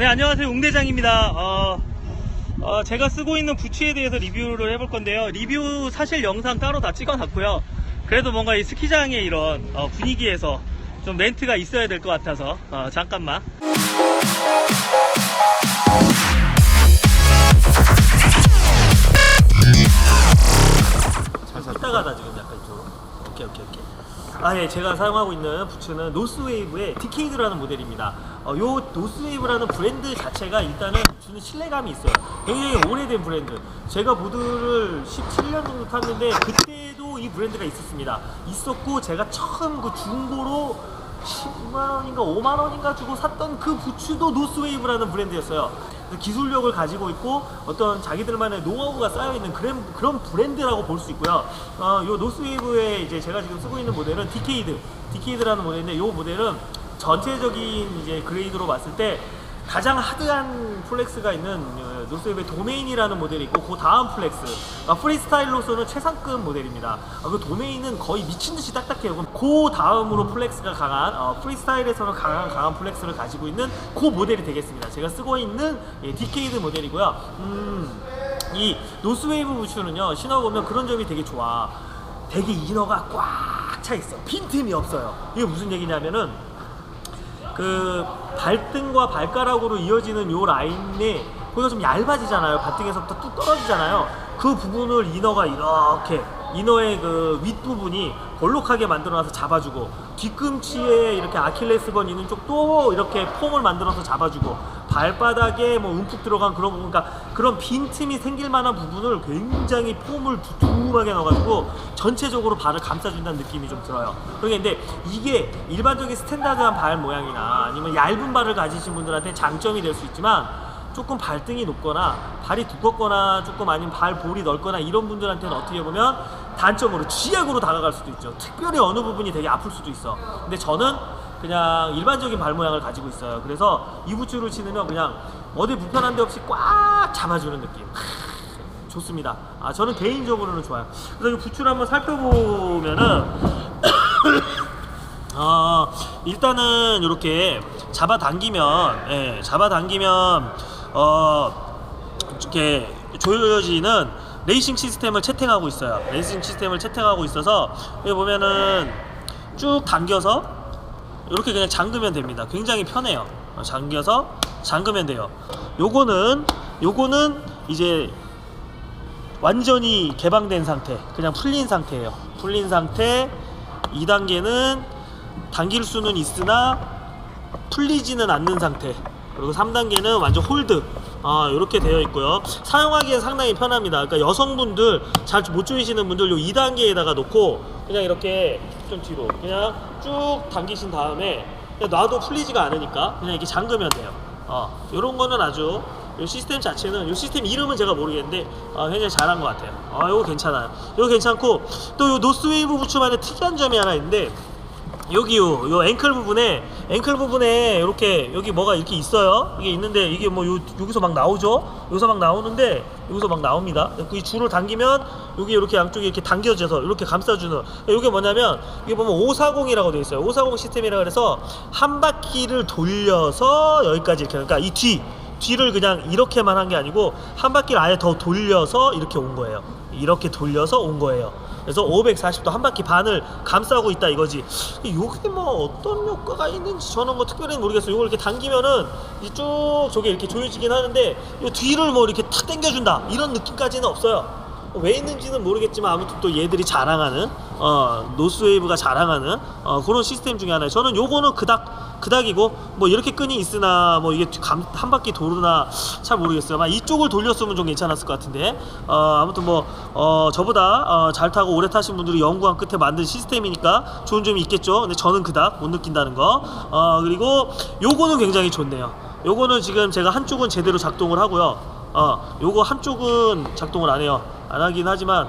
네, 안녕하세요. 웅대장입니다. 어, 어, 제가 쓰고 있는 부츠에 대해서 리뷰를 해볼 건데요. 리뷰 사실 영상 따로 다 찍어놨고요. 그래도 뭔가 이 스키장의 이런 어, 분위기에서 좀 멘트가 있어야 될 것 같아서 어, 잠깐만. 이따가다 지금 약간 이쪽으로. 오케이 오케이 오케이. 아, 예, 제가 사용하고 있는 부츠는 노스웨이브의 디케이드라는 모델입니다. 어, 요 노스웨이브라는 브랜드 자체가 일단은 주는 신뢰감이 있어요. 굉장히 오래된 브랜드. 제가 보드를 17년 정도 탔는데 그때도 이 브랜드가 있었습니다. 있었고 제가 처음 그 중고로 10만 원인가 5만 원인가 주고 샀던 그 부츠도 노스웨이브라는 브랜드였어요. 기술력을 가지고 있고 어떤 자기들만의 노하우가 쌓여 있는 그런 그런 브랜드라고 볼 수 있고요. 어, 요 노스웨이브의 이제 제가 지금 쓰고 있는 모델은 디케이드, 디케이드라는 모델인데 요 모델은 전체적인 이제 그레이드로 봤을 때 가장 하드한 플렉스가 있는 어, 노스웨이브의 도메인이라는 모델이 있고 그 다음 플렉스 아, 프리스타일로서는 최상급 모델입니다. 아, 그 도메인은 거의 미친 듯이 딱딱해요. 그 다음으로 플렉스가 강한 어, 프리스타일에서는 강한 강한 플렉스를 가지고 있는 그 모델이 되겠습니다. 제가 쓰고 있는 예, 디케이드 모델이고요. 음, 이 노스웨이브 부츠는요 신어보면 그런 점이 되게 좋아. 되게 이너가 꽉 차 있어. 빈틈이 없어요. 이게 무슨 얘기냐면은 그 발등과 발가락으로 이어지는 요 라인이 거기가 좀 얇아지잖아요. 발등에서부터 뚝 떨어지잖아요. 그 부분을 이너가 이렇게 이너의 그 윗부분이 볼록하게 만들어놔서 잡아주고 뒤꿈치에 이렇게 아킬레스건 있는 쪽도 이렇게 폼을 만들어서 잡아주고 발바닥에 뭐 움푹 들어간 그런 부분 그러니까 그런 빈틈이 생길 만한 부분을 굉장히 폼을 두툼하게 넣어가지고 전체적으로 발을 감싸준다는 느낌이 좀 들어요. 그런데 이게 일반적인 스탠다드한 발 모양이나 아니면 얇은 발을 가지신 분들한테 장점이 될 수 있지만 조금 발등이 높거나 발이 두껍거나 조금 아니면 발 볼이 넓거나 이런 분들한테는 어떻게 보면 단점으로 쥐약으로 다가갈 수도 있죠. 특별히 어느 부분이 되게 아플 수도 있어. 근데 저는 그냥 일반적인 발 모양을 가지고 있어요. 그래서 이 부츠를 신으면 그냥 어디 불편한 데 없이 꽉 잡아주는 느낌. 좋습니다. 아 저는 개인적으로는 좋아요. 그래서 이 부츠를 한번 살펴보면은 어, 일단은 이렇게 잡아당기면, 예, 잡아당기면, 어, 이렇게 조여지는 레이싱 시스템을 채택하고 있어요. 레이싱 시스템을 채택하고 있어서, 여기 보면은 쭉 당겨서 이렇게 그냥 잠그면 됩니다. 굉장히 편해요. 어, 잠겨서 잠그면 돼요. 요거는, 요거는 이제 완전히 개방된 상태, 그냥 풀린 상태예요. 풀린 상태. 2단계는 당길 수는 있으나 풀리지는 않는 상태. 그리고 3단계는 완전 홀드. 아, 이렇게 되어 있고요. 사용하기엔 상당히 편합니다. 그러니까 여성분들 잘 못 조이시는 분들 요 2단계에다가 놓고 그냥 이렇게 좀 뒤로 그냥 쭉 당기신 다음에 그냥 놔도 풀리지가 않으니까 그냥 이렇게 잠그면 돼요. 어, 요런 거는 아주 이 시스템 자체는 이 시스템 이름은 제가 모르겠는데 어, 굉장히 잘한 것 같아요. 아, 요거 괜찮아요. 요거 괜찮고 또 요 노스웨이브 부츠만의 특이한 점이 하나 있는데 여기요, 요 앵클 부분에 앵클 부분에 이렇게 여기 뭐가 이렇게 있어요. 이게 있는데 이게 뭐 요, 여기서 막 나오죠. 여기서 막 나오는데 여기서 막 나옵니다. 이 줄을 당기면 여기 이렇게 양쪽에 이렇게 당겨져서 이렇게 감싸주는. 이게 뭐냐면 이게 보면 540이라고 되어 있어요. 540 시스템이라 그래서 한 바퀴를 돌려서 여기까지 이렇게 그러니까 이 뒤. 뒤를 그냥 이렇게만 한 게 아니고 한 바퀴를 아예 더 돌려서 이렇게 온 거예요. 이렇게 돌려서 온 거예요. 그래서 540도 한 바퀴 반을 감싸고 있다 이거지. 이게 뭐 어떤 효과가 있는지 저는 뭐 특별히 모르겠어요. 이걸 이렇게 당기면은 이쭉 저게 이렇게 조여지긴 하는데 이 뒤를 뭐 이렇게 탁 당겨준다 이런 느낌까지는 없어요. 왜 있는지는 모르겠지만 아무튼 또 얘들이 자랑하는 어, 노스웨이브가 자랑하는 어, 그런 시스템 중에 하나예요. 저는 요거는 그닥 그닥이고 뭐 이렇게 끈이 있으나 뭐 이게 감, 한 바퀴 도르나 잘 모르겠어요. 막 이쪽을 돌렸으면 좀 괜찮았을 것 같은데 어, 아무튼 뭐 어, 저보다 어, 잘 타고 오래 타신 분들이 연구한 끝에 만든 시스템이니까 좋은 점이 있겠죠. 근데 저는 그닥 못 느낀다는 거. 어, 그리고 요거는 굉장히 좋네요. 요거는 지금 제가 한쪽은 제대로 작동을 하고요. 어, 요거 한쪽은 작동을 안 해요. 안 하긴 하지만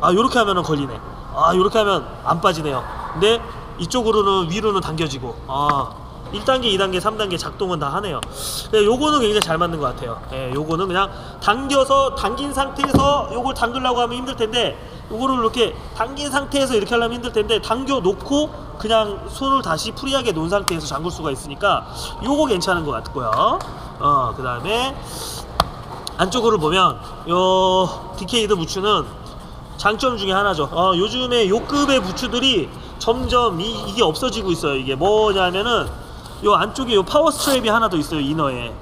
아 요렇게 하면은 걸리네. 아 요렇게 하면 안 빠지네요. 근데 이쪽으로는 위로는 당겨지고 아 1단계, 2단계, 3단계 작동은 다 하네요. 네, 요거는 굉장히 잘 맞는 것 같아요. 예, 요거는 그냥 당겨서 당긴 상태에서 요걸 당기려고 하면 힘들 텐데 요거를 이렇게 당긴 상태에서 이렇게 하려면 힘들 텐데 당겨 놓고 그냥 손을 다시 프리하게 놓은 상태에서 잠글 수가 있으니까 요거 괜찮은 것 같고요. 어, 그 다음에 안쪽으로 보면 요 디케이드 부츠는 장점 중에 하나죠. 어, 요즘에 요 급의 부츠들이 점점 이, 이게 없어지고 있어요. 이게 뭐냐면은 요 안쪽에 요 파워 스트랩이 하나 더 있어요. 이너에.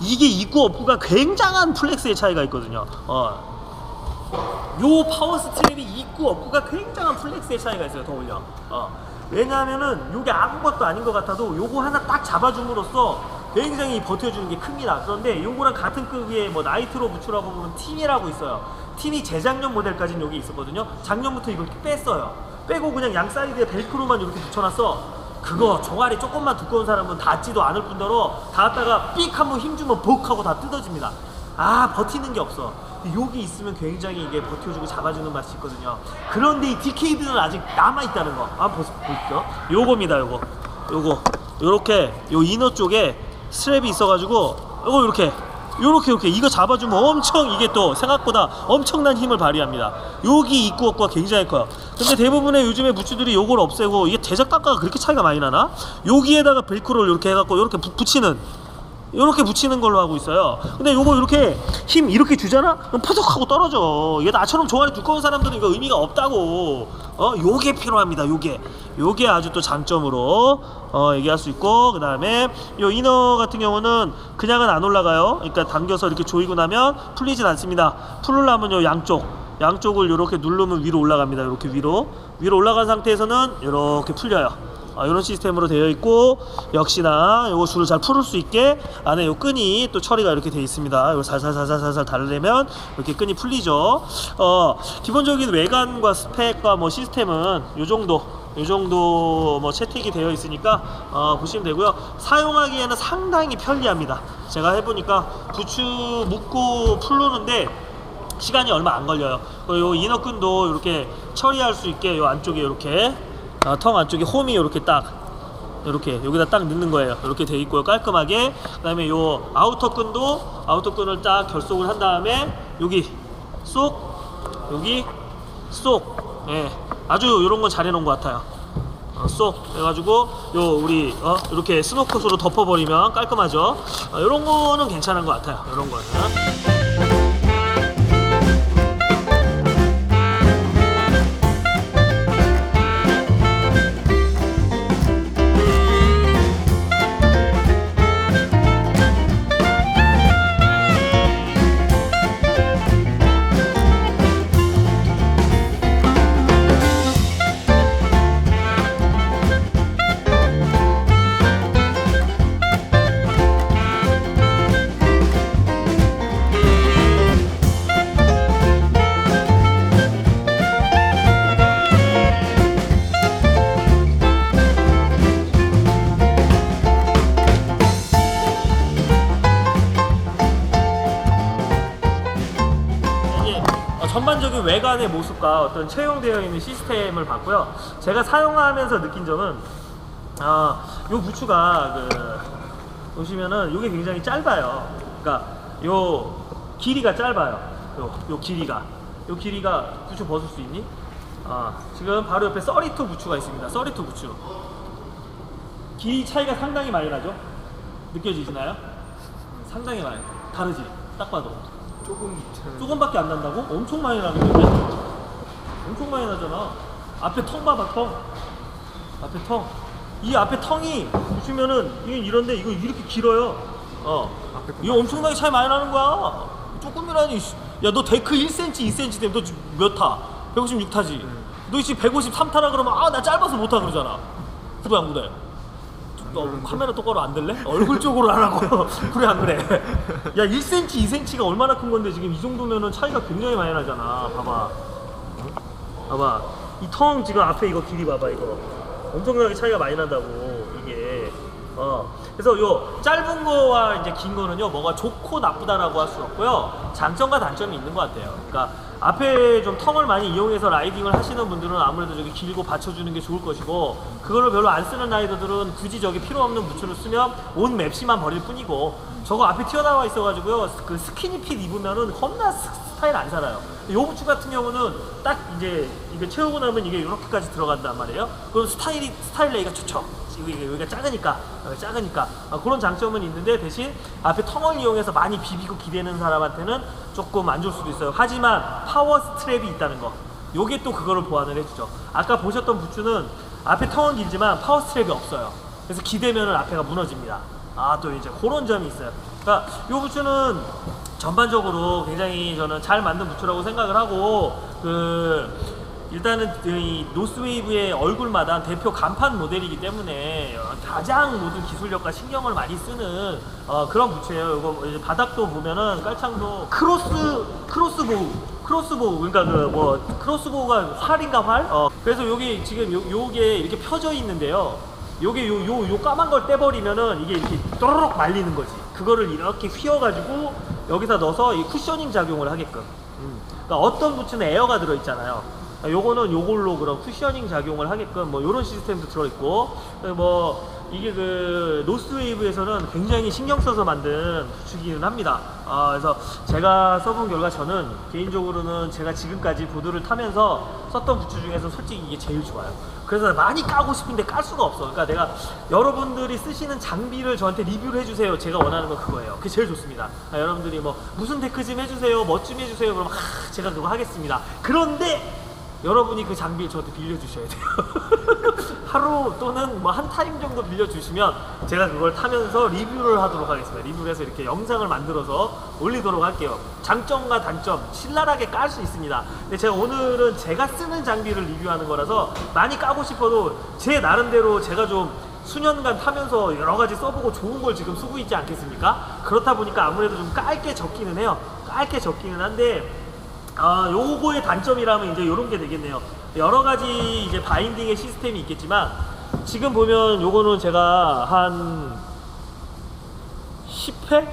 이게 입구 없구가 굉장한 플렉스의 차이가 있거든요. 어. 요 파워 스트랩이 입구 없구가 굉장한 플렉스의 차이가 있어요. 더 올려. 어. 왜냐하면은 요게 아무것도 아닌 것 같아도 요거 하나 딱 잡아줌으로써 굉장히 버텨주는 게 큽니다. 그런데 요거랑 같은 급의 뭐 나이트로 부츠라고 보면 팀이라고 있어요. 팀이 재작년 모델까지는 여기 있었거든요. 작년부터 이걸 뺐어요. 빼고 그냥 양 사이드에 벨크로만 이렇게 붙여놨어. 그거 종아리 조금만 두꺼운 사람은 닿지도 않을 뿐더러 닿았다가 삑 한번 힘주면 벅 하고 다 뜯어집니다. 아 버티는 게 없어. 여기 있으면 굉장히 이게 버텨주고 잡아주는 맛이 있거든요. 그런데 이 디케이드는 아직 남아 있다는 거. 아 보시, 보시죠. 요겁니다. 요거. 요거. 요렇게 요 이너 쪽에 스트랩이 있어가지고 요거 요렇게 요렇게 요렇게 이거 잡아주면 엄청 이게 또 생각보다 엄청난 힘을 발휘합니다. 여기 입구 없구가 굉장히 커요. 근데 대부분의 요즘의 부츠들이 요걸 없애고 이게 대작 단가가 그렇게 차이가 많이 나나? 여기에다가 벨크로를 이렇게 해갖고 이렇게 부- 붙이는 이렇게 붙이는 걸로 하고 있어요. 근데 요거 이렇게 힘 이렇게 주잖아? 그럼 퍼석 하고 떨어져. 이게 나처럼 종아리 두꺼운 사람들은 이거 의미가 없다고. 어, 요게 필요합니다. 요게. 요게 아주 또 장점으로 어, 얘기할 수 있고 그 다음에 요 이너 같은 경우는 그냥은 안 올라가요. 그러니까 당겨서 이렇게 조이고 나면 풀리진 않습니다. 풀으려면 요 양쪽 양쪽을 이렇게 누르면 위로 올라갑니다. 이렇게 위로. 위로 올라간 상태에서는 이렇게 풀려요. 아, 이런 시스템으로 되어 있고 역시나 요거 줄을 잘 풀을 수 있게 안에 요 끈이 또 처리가 이렇게 되어 있습니다. 이거 살살살살살살 달래면 이렇게 끈이 풀리죠. 어, 기본적인 외관과 스펙과 뭐 시스템은 요 정도 요 정도 뭐 채택이 되어 있으니까 어, 보시면 되고요. 사용하기에는 상당히 편리합니다. 제가 해보니까 부츠 묶고 풀르는데 시간이 얼마 안 걸려요. 그리고 요 이너끈도 이렇게 처리할 수 있게 요 안쪽에 이렇게 아, 텅 안쪽에 홈이 이렇게 딱 이렇게 여기다 딱 넣는 거예요. 이렇게 돼 있고요. 깔끔하게. 그다음에 요 아우터 끈도 아우터 끈을 딱 결속을 한 다음에 여기 쏙 여기 쏙 예. 아주 이런 건 잘해 놓은 것 같아요. 어, 쏙 해가지고 요 우리 어, 이렇게 스노컷으로 덮어버리면 깔끔하죠. 어, 이런 거는 괜찮은 것 같아요. 이런 거는. 전반적인 외관의 모습과 어떤 채용되어 있는 시스템을 봤고요. 제가 사용하면서 느낀 점은 아, 요 부츠가 그 보시면은 요게 굉장히 짧아요. 그러니까 요 길이가 짧아요. 요, 요 길이가 요 길이가 부츠 벗을 수 있니? 아, 지금 바로 옆에 써리투 부츠가 있습니다. 써리투 부츠. 길이 차이가 상당히 많이 나죠? 느껴지시나요? 상당히 많이 다르지? 딱 봐도. 조금 잘- 조금밖에 안 난다고? 엄청 많이 나는데? 엄청 많이 나잖아. 앞에 텅 봐봐, 텅. 앞에 텅. 이 앞에 텅이 보시면은 이게 이런데 이거 이렇게 길어요. 어. 이거 엄청나게 차이 많이 나는 거야. 조금이라니. 씨. 야, 너 데크 1cm, 2cm 되면 너 지금 몇 타? 156 타지? 너 지금 153 타라 그러면 아, 나 짧아서 못 타 그러잖아. 안 그래? 너 카메라 똑바로 안 들래? 얼굴 쪽으로 하라고. 그래 안 그래? 야 1cm, 2cm가 얼마나 큰 건데 지금 이 정도면은 차이가 굉장히 많이 나잖아. 봐봐. 봐봐. 이 텅 지금 앞에 이거 길이 봐봐 이거. 엄청나게 차이가 많이 난다고 이게. 어. 그래서 요 짧은 거와 이제 긴 거는요 뭐가 좋고 나쁘다라고 할 수 없고요 장점과 단점이 있는 것 같아요. 그러니까 앞에 좀 텅을 많이 이용해서 라이딩을 하시는 분들은 아무래도 저기 길고 받쳐주는 게 좋을 것이고 그거를 별로 안 쓰는 라이더들은 굳이 저기 필요 없는 부츠를 쓰면 온 맵시만 버릴 뿐이고 저거 앞에 튀어나와 있어가지고요 그 스키니 핏 입으면은 겁나 스- 스타일 안 살아요. 요 부츠 같은 경우는 딱 이제 이게 채우고 나면 이게 이렇게까지 들어간단 말이에요. 그럼 스타일이 스타일 레이가 좋죠. 여기, 여기가 작으니까 여기가 작으니까 어, 그런 장점은 있는데 대신 앞에 텅을 이용해서 많이 비비고 기대는 사람한테는 조금 안 좋을 수도 있어요. 하지만 파워 스트랩이 있다는 거. 요게 또 그거를 보완을 해주죠. 아까 보셨던 부츠는 앞에 텅은 길지만 파워 스트랩이 없어요. 그래서 기대면은 앞에가 무너집니다. 아 또 이제 그런 점이 있어요. 그러니까 요 부츠는 전반적으로 굉장히 저는 잘 만든 부츠라고 생각을 하고 그 일단은 이 노스웨이브의 얼굴마다 대표 간판 모델이기 때문에 가장 모든 기술력과 신경을 많이 쓰는 어, 그런 부츠예요. 이거 이제 바닥도 보면은 깔창도 크로스 크로스 보우 크로스 보우 그러니까 그 뭐 크로스 보우가 활인가 활? 어, 그래서 여기 지금 요, 요게 이렇게 펴져 있는데요. 요게 요 요 요 까만 걸 떼버리면은 이게 이렇게 또르륵 말리는 거지. 그거를 이렇게 휘어가지고 여기다 넣어서 이 쿠셔닝 작용을 하게끔. 음. 그러니까 어떤 부츠는 에어가 들어 있잖아요. 아, 요거는 요걸로 그런 쿠셔닝 작용을 하게끔 뭐 요런 시스템도 들어있고 뭐 이게 그 노스웨이브에서는 굉장히 신경 써서 만든 부츠기는 합니다. 아, 그래서 제가 써본 결과 저는 개인적으로는 제가 지금까지 보드를 타면서 썼던 부츠 중에서 솔직히 이게 제일 좋아요. 그래서 많이 까고 싶은데 깔 수가 없어. 그러니까 내가 여러분들이 쓰시는 장비를 저한테 리뷰를 해주세요. 제가 원하는 건 그거예요. 그게 제일 좋습니다. 아, 여러분들이 뭐 무슨 데크 좀 해주세요, 뭐좀 해주세요. 그러면 하, 제가 그거 하겠습니다. 그런데 여러분이 그 장비를 저한테 빌려주셔야 돼요. 하루 또는 뭐 한 타임 정도 빌려주시면 제가 그걸 타면서 리뷰를 하도록 하겠습니다. 리뷰를 해서 이렇게 영상을 만들어서 올리도록 할게요. 장점과 단점 신랄하게 깔 수 있습니다. 근데 제가 오늘은 제가 쓰는 장비를 리뷰하는 거라서 많이 까고 싶어도 제 나름대로 제가 좀 수년간 타면서 여러 가지 써보고 좋은 걸 지금 쓰고 있지 않겠습니까? 그렇다 보니까 아무래도 좀 깔게 적기는 해요. 깔게 적기는 한데 아, 요거의 단점이라면 이제 요런 게 되겠네요. 여러 가지 이제 바인딩의 시스템이 있겠지만 지금 보면 요거는 제가 한 10회?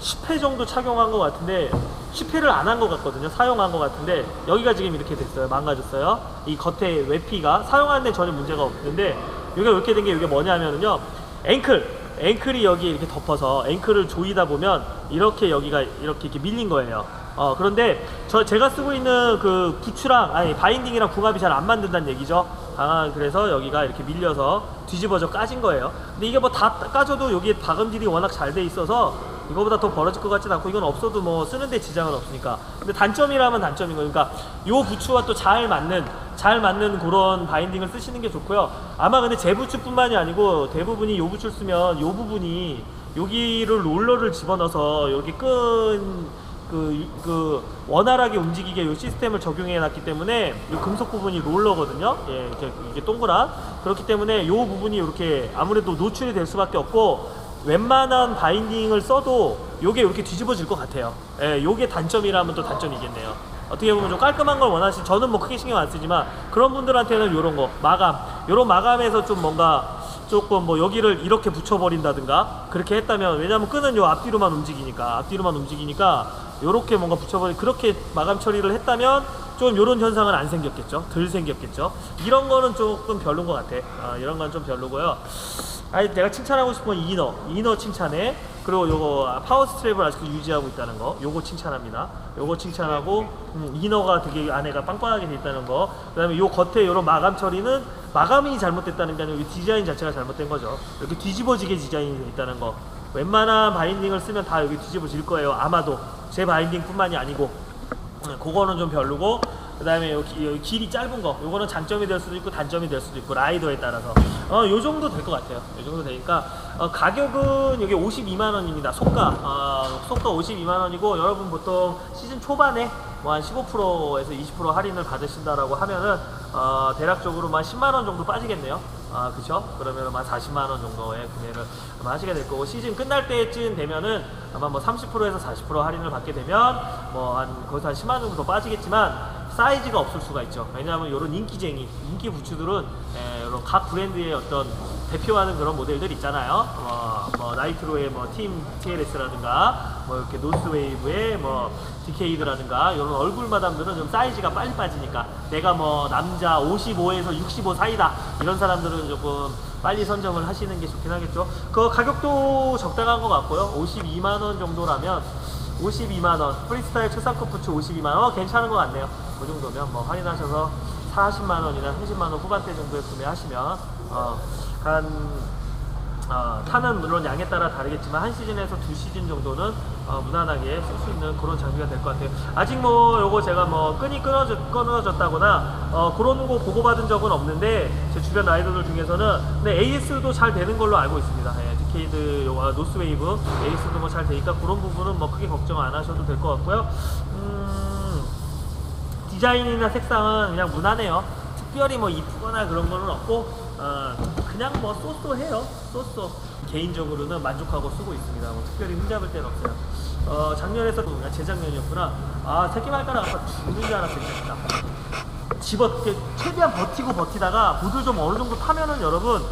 10회 정도 착용한 것 같은데 10회를 안 한 것 같거든요. 사용한 것 같은데 여기가 지금 이렇게 됐어요. 망가졌어요. 이 겉에 외피가 사용하는데 전혀 문제가 없는데 여기가 이렇게 된 게 이게 뭐냐면요. 앵클 앵클이 여기 이렇게 덮어서 앵클을 조이다 보면 이렇게 여기가 이렇게 이렇게 밀린 거예요. 어 그런데 저 제가 쓰고 있는 그 부츠랑 아니 바인딩이랑 궁합이 잘안 맞는다는 얘기죠. 아 그래서 여기가 이렇게 밀려서 뒤집어져 까진 거예요. 근데 이게 뭐 다 까져도 여기에 박음질이 워낙 잘 돼 있어서 이거보다 더 벌어질 것 같진 않고 이건 없어도 뭐 쓰는데 지장은 없으니까. 근데 단점이라면 단점인 거예요. 그러니까 요 부츠와 또 잘 맞는 잘 맞는 그런 바인딩을 쓰시는 게 좋고요. 아마 근데 제 부츠뿐만이 아니고 대부분이 요 부츠를 쓰면 요 부분이 여기를 롤러를 집어넣어서 여기 끈 그, 그 원활하게 움직이게 이 시스템을 적용해 놨기 때문에 이 금속 부분이 롤러거든요. 예, 이렇게 이게 동그란 그렇기 때문에 이 부분이 이렇게 아무래도 노출이 될 수밖에 없고 웬만한 바인딩을 써도 요게 이렇게 뒤집어질 것 같아요. 예, 요게 단점이라면 또 단점이겠네요. 어떻게 보면 좀 깔끔한 걸 원하시 저는 뭐 크게 신경 안 쓰지만 그런 분들한테는 요런 거 마감 요런 마감에서 좀 뭔가 조금 뭐 여기를 이렇게 붙여버린다든가 그렇게 했다면 왜냐면 끈은 요 앞뒤로만 움직이니까 앞뒤로만 움직이니까 요렇게 뭔가 붙여버리 그렇게 마감 처리를 했다면 좀 요런 현상은 안 생겼겠죠? 덜 생겼겠죠? 이런 거는 조금 별론 것 같아. 아, 이런 건 좀 별로고요. 아니 내가 칭찬하고 싶은 건 이너 이너 칭찬해 그리고 요거 파워 스트랩을 아직도 유지하고 있다는 거. 요거 칭찬합니다. 요거 칭찬하고 음, 이너가 되게 안에가 빵빵하게 돼 있다는 거. 그 다음에 요 겉에 요런 마감 처리는 마감이 잘못됐다는 게 아니고 이 디자인 자체가 잘못된 거죠. 이렇게 뒤집어지게 디자인이 돼 있다는 거. 웬만한 바인딩을 쓰면 다 여기 뒤집어질 거예요. 아마도. 제 바인딩 뿐만이 아니고. 네, 그거는 좀 별로고 그 다음에 여기, 여기 길이 짧은 거. 요거는 장점이 될 수도 있고 단점이 될 수도 있고 라이더에 따라서. 어 요 정도 될 것 같아요. 요 정도 되니까 어, 가격은 여기 52만 원입니다. 속가. 어, 속가 52만 원이고 여러분 보통 시즌 초반에 뭐 한 15%에서 20% 할인을 받으신다라고 하면은 어, 대략적으로 한 10만 원 정도 빠지겠네요. 아 그쵸? 그러면 한 40만 원 정도의 구매를 아마 하시게 될 거고 시즌 끝날 때쯤 되면은 아마 뭐 30%에서 40% 할인을 받게 되면 뭐 한 거기서 한 10만 원 정도 더 빠지겠지만 사이즈가 없을 수가 있죠. 왜냐하면 이런 인기쟁이, 인기 부츠들은 에, 이런 각 브랜드의 어떤 대표하는 그런 모델들 있잖아요. 뭐, 뭐 나이트로의 뭐팀 TLS라든가 뭐 이렇게 노스웨이브의 뭐 디케이드라든가 이런 얼굴 마담들은 좀 사이즈가 빨리 빠지니까 내가 뭐 남자 55에서 65 사이다 이런 사람들은 조금 빨리 선점을 하시는 게 좋긴 하겠죠. 그 가격도 적당한 것 같고요. 52만 원 정도라면 52만 원 프리스타일 초상급 부츠 52만 원 어, 괜찮은 것 같네요. 그 정도면 뭐 할인하셔서 40만 원이나 30만 원 후반대 정도에 구매하시면 어, 한 어, 타는 물론 양에 따라 다르겠지만 한 시즌에서 두 시즌 정도는 어, 무난하게 쓸 수 있는 그런 장비가 될 것 같아요. 아직 뭐 요거 제가 뭐 끈이 끊어졌, 끊어졌다거나 어, 그런 거 보고받은 적은 없는데 제 주변 라이더들 중에서는 근데 AS도 잘 되는 걸로 알고 있습니다. 예, 디케이드 요 아, 노스웨이브 AS도 뭐 잘 되니까 그런 부분은 뭐 크게 걱정 안 하셔도 될 것 같고요. 음, 디자인이나 색상은 그냥 무난해요. 특별히 뭐 이쁘거나 그런 거는 없고 어, 그냥 뭐 쏘쏘해요. 쏘쏘. 개인적으로는 만족하고 쓰고 있습니다. 뭐 특별히 흠잡을 데는 없어요. 어, 작년에서 그냥 재작년이었구나. 아 새끼 발가락 아파 죽는 줄 알았어요. 진짜. 집어 최대한 버티고 버티다가 보드 좀 어느 정도 타면은 여러분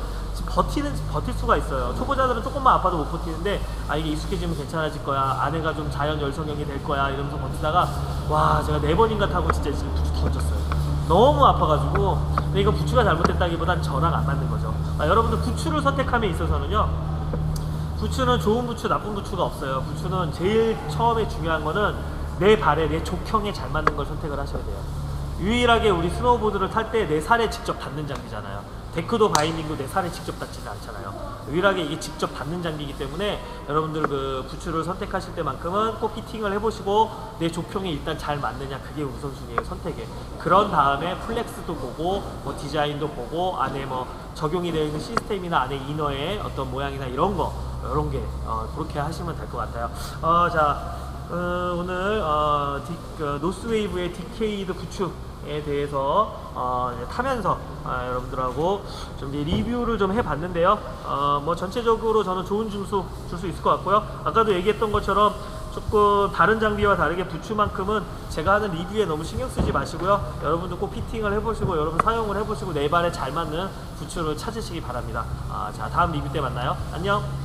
버티는 버틸 수가 있어요. 초보자들은 조금만 아파도 못 버티는데 아 이게 익숙해지면 괜찮아질 거야. 아내가 좀 자연 열성형이 될 거야. 이러면서 버티다가 와 제가 네 번인가 타고 진짜 지금 부츠 던졌어요. 너무 아파가지고 근데 이거 부츠가 잘못됐다기보단 저랑 안 맞는 거죠. 아, 여러분들 부츠를 선택함에 있어서는요. 부츠는 좋은 부츠, 나쁜 부츠가 없어요. 부츠는 제일 처음에 중요한 거는 내 발에 내 족형에 잘 맞는 걸 선택을 하셔야 돼요. 유일하게 우리 스노우보드를 탈 때 내 살에 직접 닿는 장비잖아요. 데크도 바이닝도 내 살에 직접 닿지는 않잖아요. 유일하게 이게 직접 닿는 장비이기 때문에 여러분들 그 부츠를 선택하실 때만큼은 꼭 피팅을 해보시고 내 족형에 일단 잘 맞느냐 그게 우선순위예요 선택에. 그런 다음에 플렉스도 보고 뭐 디자인도 보고 안에 뭐 적용이 되어 있는 시스템이나 안에 이너의 어떤 모양이나 이런 거 이런 게 어, 그렇게 하시면 될 것 같아요. 어, 자 어, 오늘 어, 디, 그 노스웨이브의 디케이드 부츠에 대해서 어, 타면서 아, 여러분들하고 좀 이제 리뷰를 좀 해봤는데요. 어, 뭐 전체적으로 저는 좋은 점수 줄 수 있을 것 같고요. 아까도 얘기했던 것처럼 조금 다른 장비와 다르게 부츠만큼은 제가 하는 리뷰에 너무 신경 쓰지 마시고요. 여러분도 꼭 피팅을 해보시고 여러분 사용을 해보시고 내 발에 잘 맞는 부츠를 찾으시기 바랍니다. 아, 자 다음 리뷰 때 만나요. 안녕.